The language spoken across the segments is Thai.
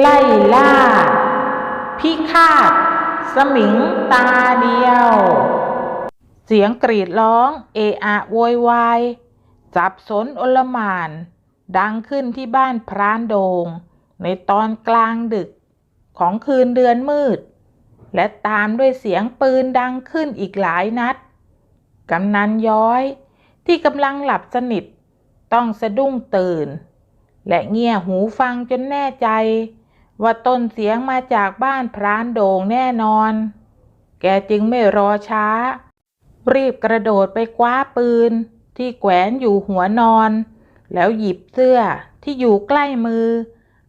ไล่ล่า พิฆาต สมิงตาเดียว เสียงกรีดร้อง เออะโวยวายจับสนอลหมาน ดังขึ้นที่บ้านพรานโดง ในตอนกลางดึกของคืนเดือนมืด และตามด้วยเสียงปืนดังขึ้นอีกหลายนัด กำนันย้อยที่กำลังหลับสนิท ต้องสะดุ้งตื่น และเงี่ยหูฟังจนแน่ใจ ว่าต้นเสียงมาจากบ้านพรานโด่งแน่นอน แกจึงไม่รอช้า รีบกระโดดไปคว้าปืน ที่แขวนอยู่หัวนอน แล้วหยิบเสื้อที่อยู่ใกล้มือ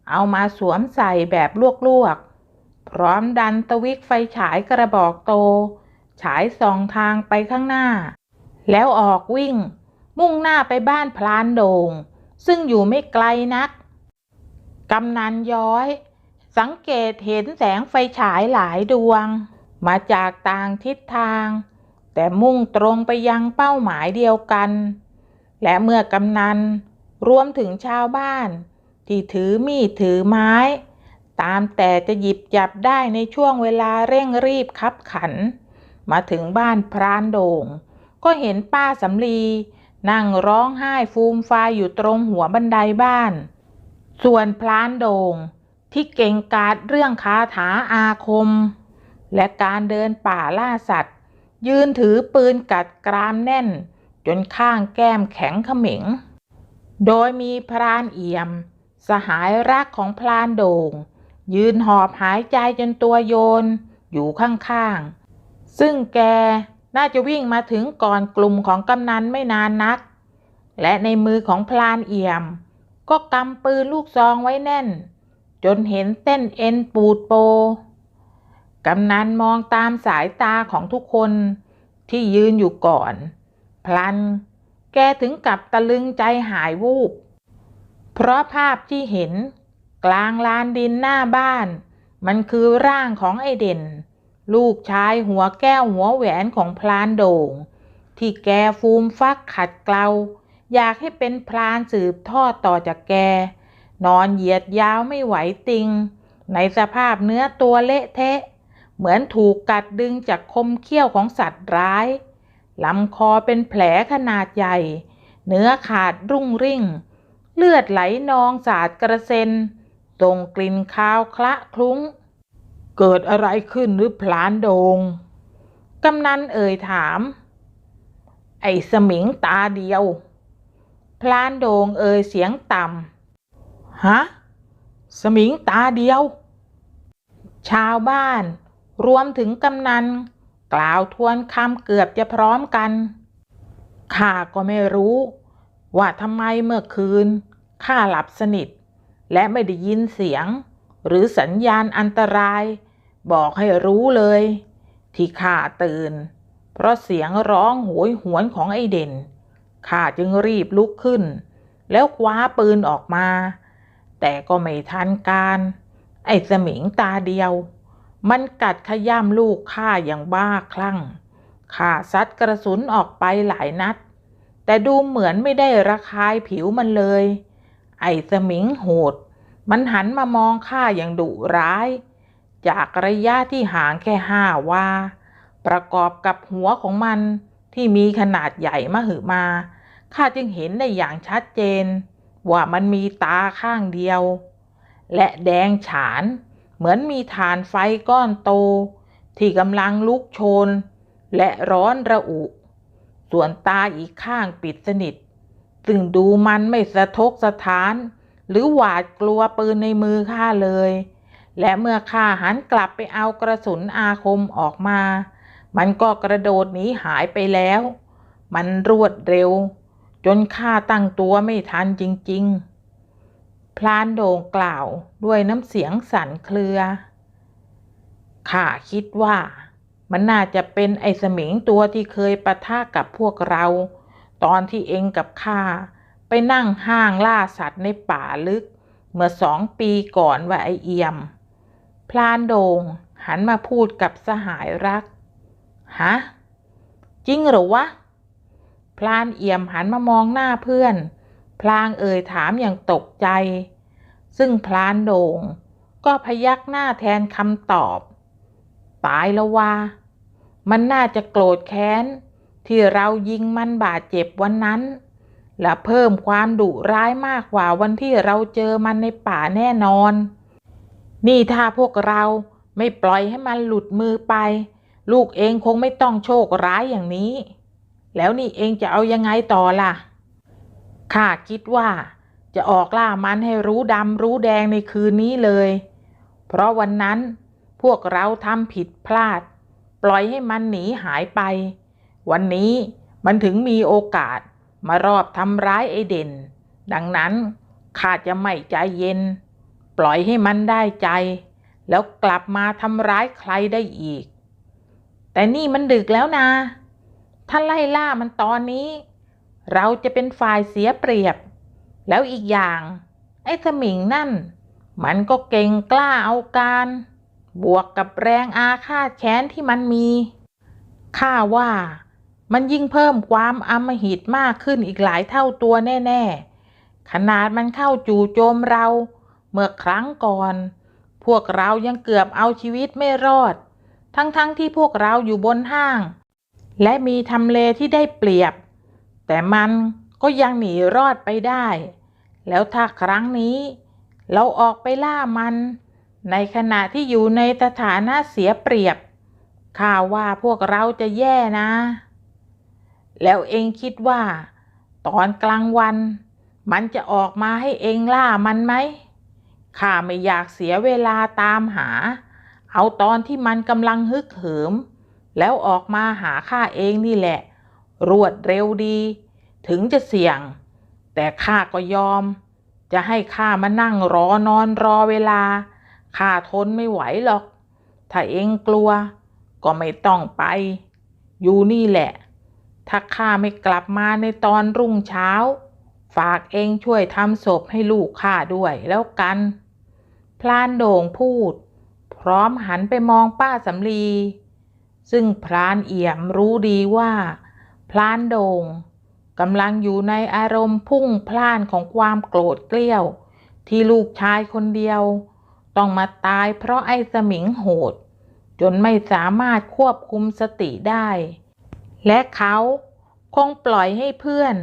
เอามาสวมใส่แบบลวกๆ พร้อมดันตะวิกไฟฉายกระบอกโต ฉายสองทางไปข้างหน้า แล้วออกวิ่ง มุ่งหน้าไปบ้านพลานโด่งซึ่งอยู่ไม่ไกลนักกำนันย้อย สังเกตเห็นแสงไฟฉายหลายดวง มาจากต่างทิศทาง แต่มุ่งตรงไปยังเป้าหมายเดียวกัน และเมื่อกำนันรวมถึงชาวบ้าน ที่ถือมีดถือไม้ ตามแต่จะหยิบจับได้ในช่วงเวลาเร่งรีบคับขัน มาถึงบ้านพรานโด่ง ก็เห็นป้าสำลี นั่งร้องไห้ฟูมฟายอยู่ตรงหัวบันไดบ้าน ส่วนพลานโด่ง ที่เก่งกาจเรื่องคาถาอาคม และการเดินป่าล่าสัตว์ ยืนถือปืนกัดกรามแน่น จนข้างแก้มแข็งเขม็งโดยมีพรานเอี่ยม สหายรักของพลานโด่ง ยืนหอบหายใจจนตัวโยน อยู่ข้างๆ ซึ่งแกน่าจะวิ่งมาถึงก่อนกลุ่มของกำนันไม่นานนัก และในมือของพลานเอี่ยม ก็กำปืนลูกซองไว้แน่น จนเห็นเต้นเอ็นปูดโป กำนันมองตามสายตาของทุกคนที่ยืนอยู่ก่อน พลัน แกถึงกับตะลึงใจหายวูบ เพราะภาพที่เห็น กลางลานดินหน้าบ้าน มันคือร่างของไอเด่น ลูกชายหัวแก้วหัวแหวนของพลานโด่ง ที่แกฟูมฟักขัดเกลาอยากให้เป็นพลานสืบทอดต่อจากแก นอนเหยียดยาวไม่ไหวติง ในสภาพเนื้อตัวเละเทะ เหมือนถูกกัดดึงจากคมเขี้ยวของสัตว์ร้ายลำคอเป็นแผลขนาดใหญ่ เนื้อขาดรุ่งริ่ง เลือดไหลนองสาดกระเซ็นส่งกลิ่นคาวคละคลุ้ง เกิดอะไรขึ้นหรือพลานโดง กำนันเอ่ยถาม ไอ้สมิงตาเดียว พลานโดงเอ่ยเสียงต่ำ ฮะ สมิงตาเดียว ชาวบ้าน รวมถึงกำนัน กล่าวทวนคำเกือบจะพร้อมกันข้าก็ไม่รู้ ว่าทำไมเมื่อคืนข้าหลับสนิท และไม่ได้ยินเสียง หรือสัญญาณอันตราย บอกให้รู้เลย ที่ข้าตื่น เพราะเสียงร้องโหยหวนของไอเด่นข้าจึงรีบลุกขึ้น แล้วคว้าปืนออกมา แต่ก็ไม่ทันการ ไอ้สมิงตาเดียว มันกัดขย้ำลูกข้าอย่างบ้าคลั่งข้าซัดกระสุนออกไปหลายนัด แต่ดูเหมือนไม่ได้ระคายผิวมันเลย ไอ้สมิงโหด มันหันมามองข้าอย่างดุร้าย จากระยะที่ห่างแค่ห้าว่า ประกอบกับหัวของมันที่มีขนาดใหญ่มหึมาข้าจึงเห็นได้อย่างชัดเจน ว่ามันมีตาข้างเดียว และแดงฉาน เหมือนมีฐานไฟก้อนโต ที่กำลังลุกโชน และร้อนระอุ ส่วนตาอีกข้างปิดสนิท ซึ่งดูมันไม่สะทกสะท้าน หรือหวาดกลัวปืนในมือข้าเลย และเมื่อข้าหันกลับไปเอากระสุนอาคมออกมา มันก็กระโดดหนีหายไปแล้ว มันรวดเร็ว จนข้าตั้งตัวไม่ทันจริง ๆ พลานโด่งกล่าวด้วยน้ำเสียงสั่นเครือ ข้าคิดว่า มันน่าจะเป็นไอ้สมิงตัวที่เคยปะทะกับพวกเรา ตอนที่เองกับข้าไปนั่งห้างล่าสัตว์ในป่าลึก เมื่อสองปีก่อนว่าไอเอี่ยม พลานโดงหันมาพูดกับสหายรัก ฮะ จริงหรือวะ พลานเอี่ยมหันมามองหน้าเพื่อน พลางเอ่ยถามอย่างตกใจ ซึ่งพลานโดงก็ก็พยักหน้าแทนคำตอบ ตายแล้วว่า มันน่าจะโกรธแค้น ที่เรายิงมันบาดเจ็บวันนั้น และเพิ่มความดุร้ายมากกว่าวันที่เราเจอมันในป่าแน่นอน นี่ถ้าพวกเราไม่ปล่อยให้มันหลุดมือไป ลูกเองคงไม่ต้องโชคร้ายอย่างนี้ แล้วนี่เองจะเอายังไงต่อล่ะ ข้าคิดว่าจะออกล่ามันให้รู้ดำรู้แดงในคืนนี้เลย เพราะวันนั้นพวกเราทำผิดพลาด ปล่อยให้มันหนีหายไป วันนี้มันถึงมีโอกาสมารอบทำร้ายไอเด่น ดังนั้นข้าจะไม่ใจเย็น ปล่อยให้มันได้ใจ แล้วกลับมาทำร้ายใครได้อีก แต่นี่มันดึกแล้วนะ ถ้าไล่ล่ามันตอนนี้ เราจะเป็นฝ่ายเสียเปรียบ แล้วอีกอย่าง ไอ้สมิงนั่น มันก็เก่งกล้าเอาการ บวกกับแรงอาฆาตแค้นที่มันมีข้าว่ามันยิ่งเพิ่มความอำมหิตมากขึ้นอีกหลายเท่าตัวแน่ๆ ขนาดมันเข้าจู่โจมเรา เมื่อครั้งก่อน พวกเรายังเกือบเอาชีวิตไม่รอด ทั้งๆทที่พวกเราอยู่บนห้าง และมีทำเลที่ได้เปรียบ แต่มันก็ยังหนีรอดไปได้ แล้วถ้าครั้งนี้ เราออกไปล่ามัน ในขณะที่อยู่ในสถานะเสียเปรียบข้าว่าพวกเราจะแย่นะ แล้วเองคิดว่า ตอนกลางวัน มันจะออกมาให้เองล่ามันไหมข้าไม่อยากเสียเวลาตามหา เอาตอนที่มันกำลังฮึกเหิม แล้วออกมาหาข้าเองนี่แหละ รวดเร็วดี ถึงจะเสี่ยง แต่ข้าก็ยอม จะให้ข้ามานั่งรอนอนรอเวลาข้าทนไม่ไหวหรอก ถ้าเองกลัว ก็ไม่ต้องไป อยู่นี่แหละ ถ้าข้าไม่กลับมาในตอนรุ่งเช้า ฝากเองช่วยทำศพให้ลูกข้าด้วยแล้วกัน พลานโด่งพูด พร้อมหันไปมองป้าสำลี ซึ่งพรานเอี่ยมรู้ดีว่าพลานโด่งกำลังอยู่ในอารมณ์พุ่งพล่านของความโกรธเกลี้ยว ที่ลูกชายคนเดียว ต้องมาตายเพราะไอ้สมิงโหด จนไม่สามารถควบคุมสติได้ และเขาคงปล่อยให้เพื่อน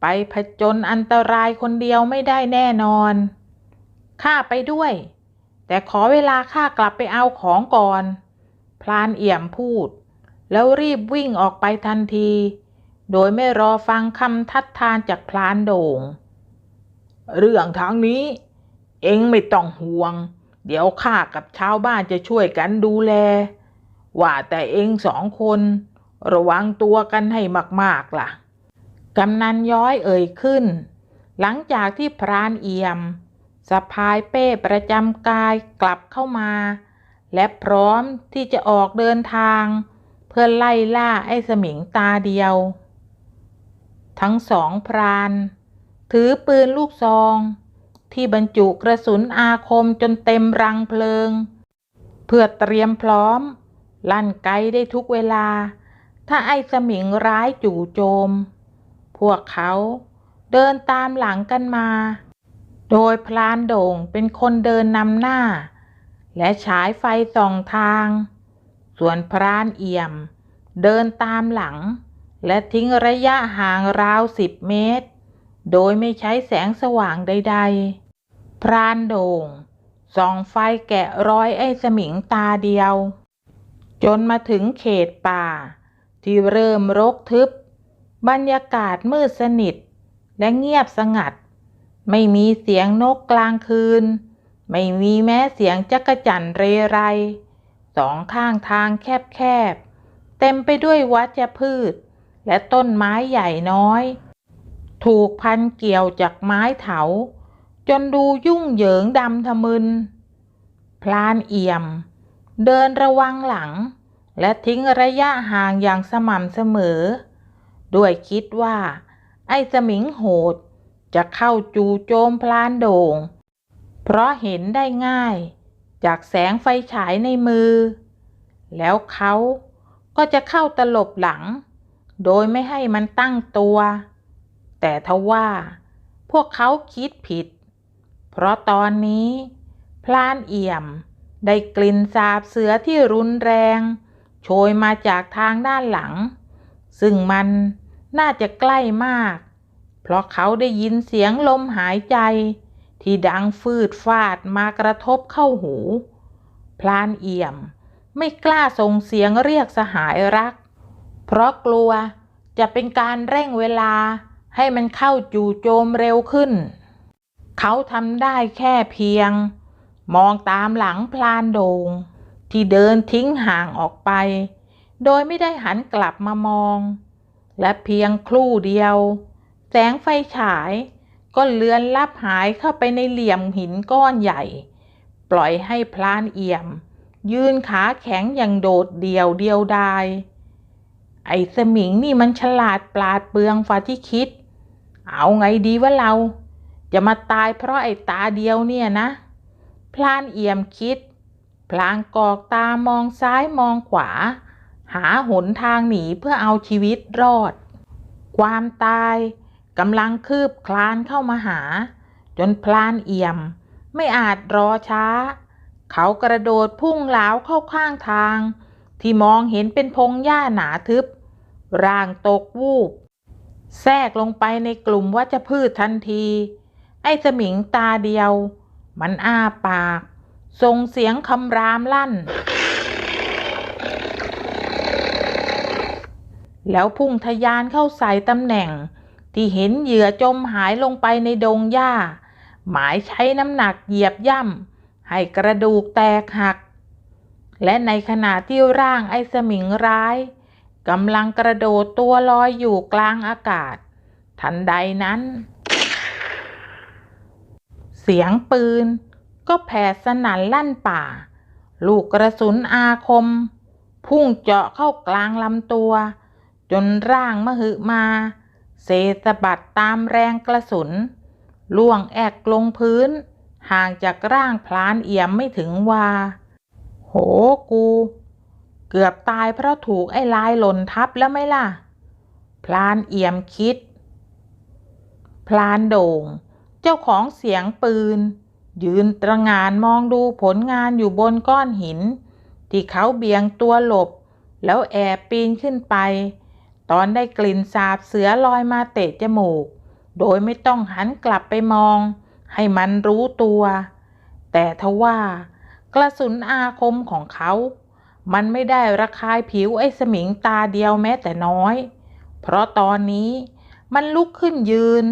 ไปผจญอันตรายคนเดียวไม่ได้แน่นอน ข้าไปด้วย แต่ขอเวลาข้ากลับไปเอาของก่อน พลานเอี่ยมพูด แล้วรีบวิ่งออกไปทันที โดยไม่รอฟังคำทัดทานจากพลานโด่ง เรื่องทางนี้ เองไม่ต้องห่วง เดี๋ยวข้ากับชาวบ้านจะช่วยกันดูแล ว่าแต่เองสองคน ระวังตัวกันให้มากๆล่ะกำนันย้อยเอ่ยขึ้น หลังจากที่พรานเอี่ยมสะพายเป้ประจำกายกลับเข้ามา และพร้อมที่จะออกเดินทาง เพื่อไล่ล่าไอ้สมิงตาเดียว ทั้งสองพราน ถือปืนลูกซอง ที่บรรจุกระสุนอาคมจนเต็มรังเพลิง เพื่อเตรียมพร้อม ลั่นไกได้ทุกเวลา ถ้าไอ้สมิงร้ายจู่โจม พวกเขาเดินตามหลังกันมา โดยพลานโด่งเป็นคนเดินนำหน้า และฉายไฟส่องทาง ส่วนพรานเอี่ยม เดินตามหลัง และทิ้งระยะห่างราวสิบเมตร โดยไม่ใช้แสงสว่างใด ๆ พรานโด่งส่องไฟแกะรอยไอ้สมิงตาเดียว จนมาถึงเขตป่า ที่เริ่มรกทึบบรรยากาศมืดสนิท และเงียบสงัด ไม่มีเสียงนกกลางคืน ไม่มีแม้เสียงจักจั่นเรไร สองข้างทางแคบๆ เต็มไปด้วยวัชพืช และต้นไม้ใหญ่น้อย ถูกพันเกี่ยวจากไม้เถา จนดูยุ่งเหยิงดำทะมึน พลานเอี่ยม เดินระวังหลัง และทิ้งระยะห่างอย่างสม่ำเสมอ ด้วยคิดว่า ไอ้สมิงโหดจะเข้าจูโจมพลานโด่ง เพราะเห็นได้ง่าย จากแสงไฟฉายในมือ แล้วเขาก็จะเข้าตลบหลัง โดยไม่ให้มันตั้งตัว แต่ทว่า พวกเขาคิดผิด เพราะตอนนี้ พลานเอี่ยมได้กลิ่นสาบเสือที่รุนแรง โชยมาจากทางด้านหลัง ซึ่งมันน่าจะใกล้มาก เพราะเขาได้ยินเสียงลมหายใจ ที่ดังฟืดฟาดมากระทบเข้าหู พลานเอี่ยม ไม่กล้าส่งเสียงเรียกสหายรัก เพราะกลัวจะเป็นการเร่งเวลาให้มันเข้าจู่โจมเร็วขึ้น เขาทำได้แค่เพียง มองตามหลังพลานโดง ที่เดินทิ้งห่างออกไป โดยไม่ได้หันกลับมามอง และเพียงครู่เดียว แสงไฟฉาย ก็เลือนลับหายเข้าไปในเหลี่ยมหินก้อนใหญ่ ปล่อยให้พลานเอี่ยม ยืนขาแข็งอย่างโดดเดี่ยวเดียวดาย ไอ้สมิงนี่มันฉลาดปราดเปรืองฝ่าที่คิด เอาไงดีวะเรา จะมาตายเพราะไอ้ตาเดียวเนี่ยนะ พลานเอี่ยมคิด พลางกอกตามองซ้ายมองขวา หาหนทางหนีเพื่อเอาชีวิตรอด ความตาย กำลังคืบคลานเข้ามาหา จนพลานเอี่ยม ไม่อาจรอช้า เขากระโดดพุ่งหลาเข้าข้างทาง ที่มองเห็นเป็นพงหญ้าหนาทึบ ร่างตกวูบ แทรกลงไปในกลุ่มวัชพืชทันที ไอ้สมิงตาเดียว มันอ้าปากส่งเสียงคำรามลั่น แล้วพุ่งทะยานเข้าใส่ตำแหน่ง ที่เห็นเหยื่อจมหายลงไปในดงหญ้า หมายใช้น้ำหนักเหยียบย่ำให้กระดูกแตกหัก และในขณะที่ร่างไอ้สมิงร้ายกำลังกระโดดตัวลอยอยู่กลางอากาศ ทันใดนั้น เสียงปืนก็แผ่สนั่นลั่นป่า ลูกกระสุนอาคม พุ่งเจาะเข้ากลางลำตัว จนร่างมหึมา เซสะบัดตามแรงกระสุน ล่วงแอกลงพื้น ห่างจากร่างพลานเอี่ยมไม่ถึงวา โหกู เกือบตายเพราะถูกไอ้ลายหล่นทับแล้วไหมล่ะ พลานเอี่ยมคิด พลานโด่ง เจ้าของเสียงปืน ยืนตระหงานมองดูผลงานอยู่บนก้อนหิน ที่เขาเบี่ยงตัวหลบ แล้วแอบปีนขึ้นไป ตอนได้กลิ่นสาบเสือลอยมาเตะจมูก โดยไม่ต้องหันกลับไปมอง ให้มันรู้ตัว แต่ทว่ากระสุนอาคมของเขา มันไม่ได้ระคายผิวไอ้สมิงตาเดียวแม้แต่น้อย เพราะตอนนี้มันลุกขึ้นยืน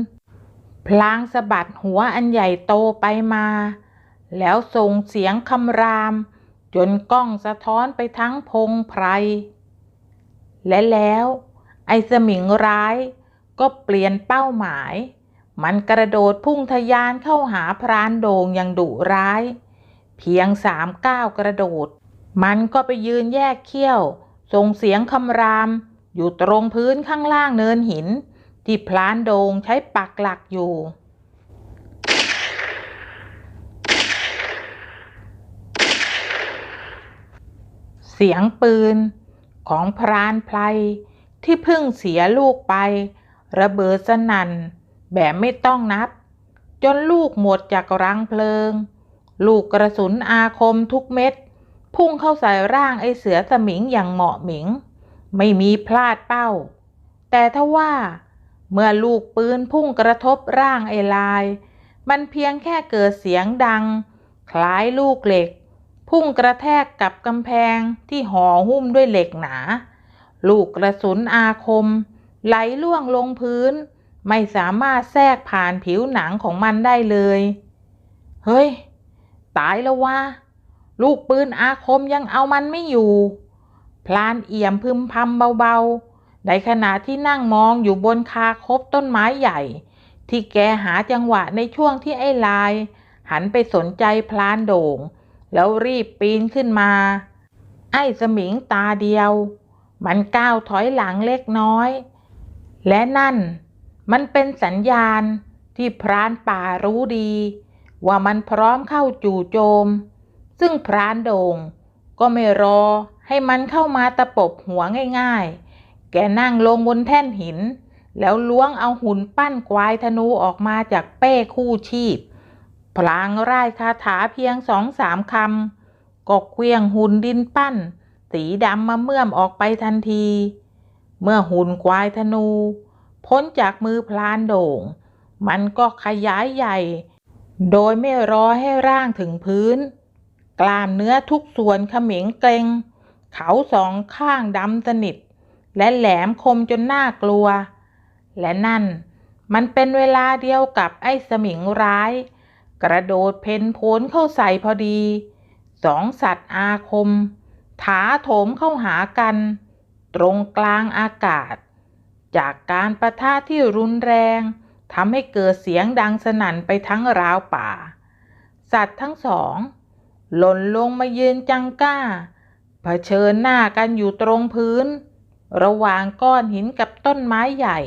พลางสะบัดหัวอันใหญ่โตไปมา แล้วส่งเสียงคำราม จนกล้องสะท้อนไปทั้งพงไพรและแล้ว ไอ้สมิงร้ายก็เปลี่ยนเป้าหมาย มันกระโดดพุ่งทะยานเข้าหาพรานโด่งอย่างดุร้าย เพียงสามก้าวกระโดด มันก็ไปยืนแยกเขี้ยว ส่งเสียงคำราม อยู่ตรงพื้นข้างล่างเนินหิน ที่พลานโดงใช้ปักหลักอยู่เสียงปืนของพรานไพร ที่เพิ่งเสียลูกไป ระเบิดสนั่นแบบไม่ต้องนับ จนลูกหมดจากรังเพลิง ลูกกระสุนอาคมทุกเม็ด พุ่งเข้าใส่ร่างไอเสือสมิงอย่างเหมาะหมิง ไม่มีพลาดเป้า แต่ทว่าเมื่อลูกปืนพุ่งกระทบร่างไอลาย มันเพียงแค่เกิดเสียงดัง คล้ายลูกเหล็ก พุ่งกระแทกกับกำแพงที่ห่อหุ้มด้วยเหล็กหนา ลูกกระสุนอาคม ไหลล่วงลงพื้น ไม่สามารถแทรกผ่านผิวหนังของมันได้เลย เฮ้ย ตายแล้ววะลูกปืนอาคมยังเอามันไม่อยู่ พลานเอี่ยมพึมพำเบาๆ ในขณะที่นั่งมองอยู่บนคาคบต้นไม้ใหญ่ ที่แกหาจังหวะในช่วงที่ไอ้ลาย หันไปสนใจพลานโด่ง แล้วรีบปีนขึ้นมา ไอ้สมิงตาเดียว มันก้าวถอยหลังเล็กน้อย และนั่นมันเป็นสัญญาณที่พรานป่ารู้ดี ว่ามันพร้อมเข้าจู่โจม ซึ่งพรานโด่งก็ไม่รอให้มันเข้ามาตะปบหัวง่ายๆ แกนั่งลงบนแท่นหิน แล้วล้วงเอาหุ่นปั้นควายธนูออกมาจากเป้คู่ชีพ พลางร่ายคาถาเพียงสองสามคำก็เคลี้ยงหุ่นดินปั้น สีดำมาเมื่อมออกไปทันที เมื่อหุ่นควายธนู พ้นจากมือพลานโด่ง มันก็ขยายใหญ่ โดยไม่รอให้ร่างถึงพื้น กล้ามเนื้อทุกส่วนเขม็งเกรงเขาสองข้างดำสนิท และแหลมคมจนน่ากลัว และนั่นมันเป็นเวลาเดียวกับไอ้สมิงร้าย กระโดดเพนโผนเข้าใส่พอดี สองสัตว์อาคม ถาโถมเข้าหากัน ตรงกลางอากาศ จากการประทะที่รุนแรงทำให้เกิดเสียงดังสนั่นไปทั้งราวป่า สัตว์ทั้งสอง หล่นลงมายืนจังก้า เผชิญหน้ากันอยู่ตรงพื้น ระหว่างก้อนหินกับต้นไม้ใหญ่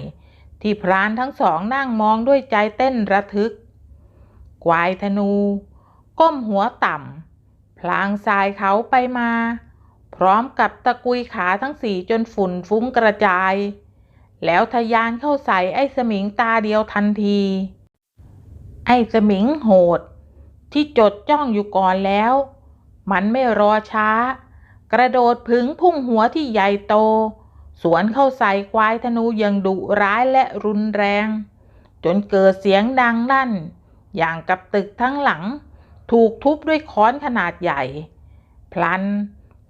ที่พรานทั้งสองนั่งมองด้วยใจเต้นระทึกควายธนู ก้มหัวต่ำ พลางสายเขาไปมา ร้อมกับตะกุยขาทั้งสี่จนฝุ่นฟุ้งกระจาย แล้วทะยานเข้าใส่ไอ้สมิงตาเดียวทันที ไอ้สมิงโหด ที่จดจ้องอยู่ก่อนแล้ว มันไม่รอช้า กระโดดผึงพุ่งหัวที่ใหญ่โต สวนเข้าใส่ควายธนูอย่างดุร้ายและรุนแรง จนเกิดเสียงดังลั่น อย่างกับตึกทั้งหลัง ถูกทุบด้วยค้อนขนาดใหญ่ พลัน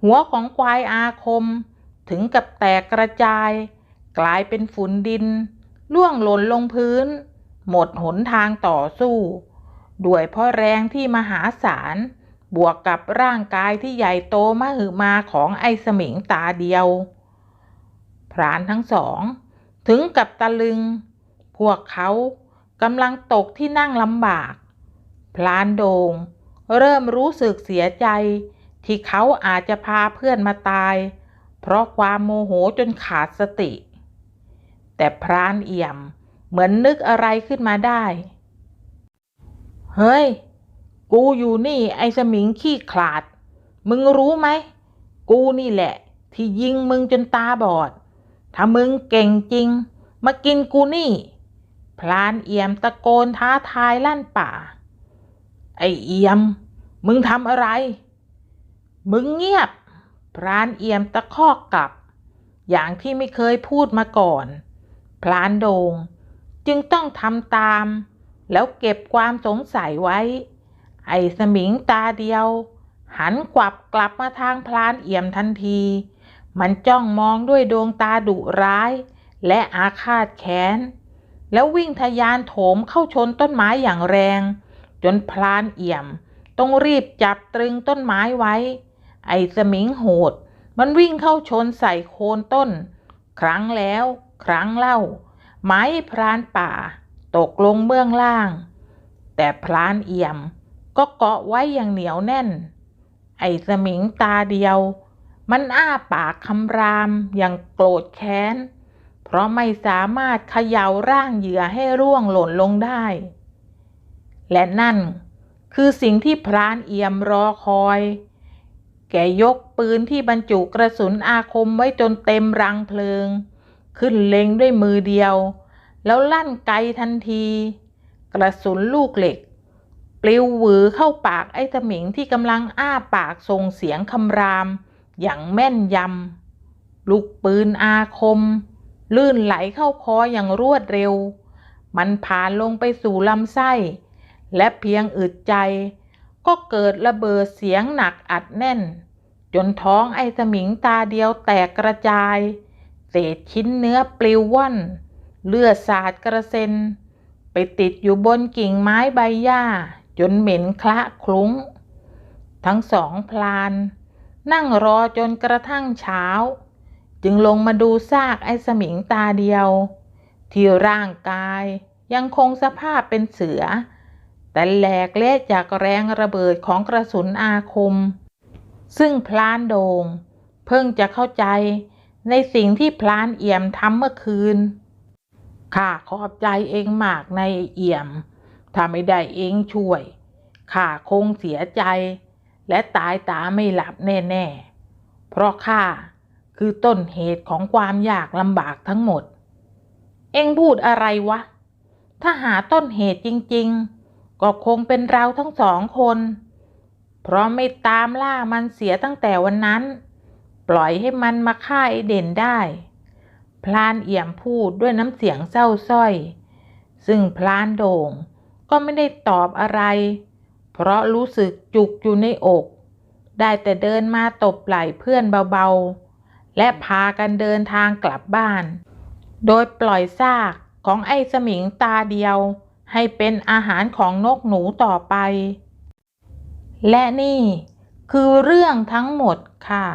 หัวของควายอาคม ถึงกับแตกกระจาย กลายเป็นฝุ่นดิน ล่วงหล่นลงพื้น หมดหนทางต่อสู้ด้วยเพราะแรงที่มหาศาล บวกกับร่างกายที่ใหญ่โตมหึมาของไอ้สมิงตาเดียว พรานทั้งสอง ถึงกับตะลึง พวกเขากำลังตกที่นั่งลำบาก พลานโดง เริ่มรู้สึกเสียใจ ที่เขาอาจจะพาเพื่อนมาตาย เพราะความโมโหจนขาดสติ แต่พรานเอี่ยมเหมือนนึกอะไรขึ้นมาได้ เฮ้ย กูอยู่นี่ไอ้สมิงขี้ขลาด มึงรู้ไหม กูนี่แหละ ที่ยิงมึงจนตาบอด ถ้ามึงเก่งจริง มากินกูนี่ พลานเอี่ยมตะโกนท้าทายลั่นป่า ไอ้เอี่ยม มึงทำอะไร มึงเงียบ พรานเอี่ยมตะคอกกลับ อย่างที่ไม่เคยพูดมาก่อนพลานโดงจึงต้องทำตาม แล้วเก็บความสงสัยไว้ ไอ้สมิงตาเดียว หันกวับกลับมาทางพลานเอี่ยมทันที มันจ้องมองด้วยดวงตาดุร้าย และอาฆาตแค้น แล้ววิ่งทะยานโถมเข้าชนต้นไม้อย่างแรง จนพลานเอี่ยมต้องรีบจับตรึงต้นไม้ไว้ ไอ้สมิงโหด มันวิ่งเข้าชนใส่โคนต้น ครั้งแล้วครั้งเล่า ไม้พรานป่า ตกลงเบื้องล่าง แต่พลานเอี่ยมก็เกาะไว้อย่างเหนียวแน่น ไอ้สมิงตาเดียว มันอ้าปากคำรามอย่างโกรธแค้น เพราะไม่สามารถเขย่าร่างเหยื่อให้ร่วงหล่นลงได้ และนั่นคือสิ่งที่พรานเอี่ยมรอคอย แกยกปืนที่บรรจุกระสุนอาคมไว้จนเต็มรังเพลิง ขึ้นเล็งด้วยมือเดียว แล้วลั่นไกทันที กระสุนลูกเหล็ก ปลิวหวือเข้าปากไอ้สมิงที่กำลังอ้าปากส่งเสียงคำราม อย่างแม่นยำลูกปืนอาคม ลื่นไหลเข้าคออย่างรวดเร็ว มันผ่านลงไปสู่ลำไส้ และเพียงอึดใจ ก็เกิดระเบิดเสียงหนักอัดแน่น จนท้องไอ้สมิงตาเดียวแตกกระจาย เศษชิ้นเนื้อปลิวว่อน เลือดสาดกระเซ็น ไปติดอยู่บนกิ่งไม้ใบหญ้า จนเหม็นคละคลุ้ง ทั้งสองพลาน นั่งรอจนกระทั่งเช้า จึงลงมาดูซากไอ้สมิงตาเดียว ที่ร่างกายยังคงสภาพเป็นเสือ แต่แหลกเละจากแรงระเบิดของกระสุนอาคม ซึ่งพลานโดง เพิ่งจะเข้าใจในสิ่งที่พลานเอี่ยมทำเมื่อคืน ข้าขอบใจเองมากในเอี่ยม ถ้าไม่ได้เองช่วย ข้าคงเสียใจ และตายตาไม่หลับแน่ๆ เพราะข้าคือต้นเหตุของความยากลำบากทั้งหมด เอ็งพูดอะไรวะ ถ้าหาต้นเหตุจริง ๆ ก็คงเป็นเราทั้งสองคน เพราะไม่ตามล่ามันเสียตั้งแต่วันนั้น ปล่อยให้มันมาฆ่าไอเด่นได้ พลานเอี่ยมพูดด้วยน้ำเสียงเศร้าสร้อย ซึ่งพลานโด่งก็ไม่ได้ตอบอะไร เพราะรู้สึกจุกอยู่ในอก ได้แต่เดินมาตบไหล่เพื่อนเบาๆ และพากันเดินทางกลับบ้าน โดยปล่อยซากของไอ้สมิงตาเดียว ให้เป็นอาหารของนกหนูต่อไป และนี่คือเรื่องทั้งหมดค่ะ